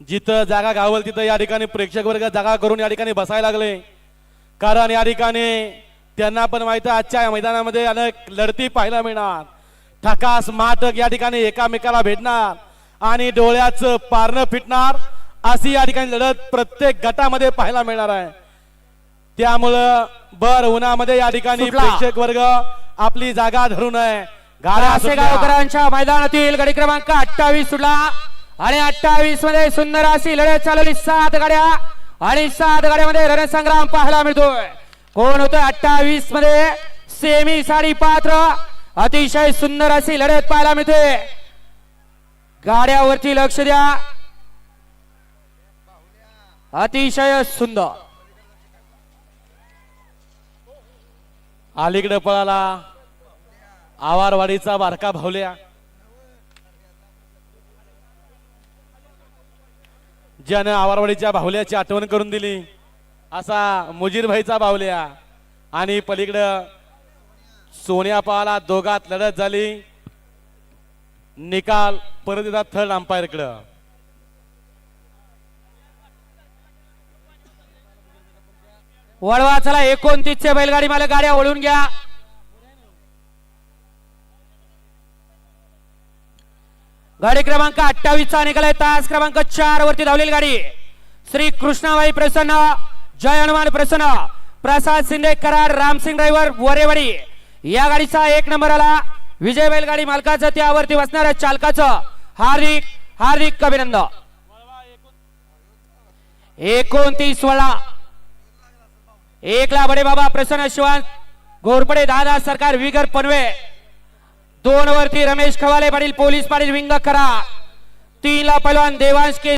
जिथं जागा गावल तिथं या ठिकाणी प्रेक्षक वर्ग जागा करून या ठिकाणी बसायला लागले. कारण या ठिकाणी त्यांना पण माहिती आहे आजच्या या मैदानामध्ये अनेक लढती पाहायला मिळणार. ठकास माटक या ठिकाणी एकामेकाला भेटणार आणि डोळ्याचं पारणं फिटणार. अशी या ठिकाणी लढत प्रत्येक गटामध्ये पाहायला मिळणार आहे. त्यामुळं बर उन्हामध्ये या ठिकाणी सुटला. प्रेक्षक वर्ग आपली जागा धरून आहे गाड्या असे सुटल्या. गावकरांच्या मैदानातील गडी क्रमांक अठ्ठावीस सुटला. आणि अठ्ठावीसमध्ये सुंदर अशी लढत चालवली. सात गाड्या आणि सात गाड्यामध्ये रणसंग्राम पाहायला मिळतोय. कोण होतं अठ्ठावीसमध्ये सेमी साडी पात्र. अतिशय सुंदर अशी लढत पाहायला मिळते. गाड्यावरती लक्ष द्या. अतिशय सुंदर. अलीकडे पळाला. आवारवाडीचा बारका भावल्या. ज्यानं आवारवाडीच्या भावल्याची आठवण करून दिली असा मुजीरभाईचा बाहुल्या. आणि पलीकडं सोन्यापाला दोघात लढत झाली. निकाल परत येतात थर्ड अंपायरकडं वळवा चला एकोणतीसच्या बैलगाडी मला गाड्या ओळून घ्या. गाडी क्रमांक अठ्ठावीस चा निघालाय. तास क्रमांक चार वरती धावलेली गाडी. श्री कृष्णाबाई प्रसन्न जय हनुमान प्रसन्न प्रसाद शिंदे कराड रामसिंग ड्रायव्हर वरेवाडी. या गाडीचा एक नंबर आला. विजय बैलगाडी मालकाचं त्यावरती बसणाऱ्या चालकाचं हार्दिक हार्दिक अभिनंदन. एकोणतीस वळा. एकला बडे बाबा प्रसन्न शिवान घोरपडे दादा सरकार विगर पनवे. दोन वरती रमेश खवाले पाटील पोलीस पाटील विंग करा तीन ला पैलवान देवांश के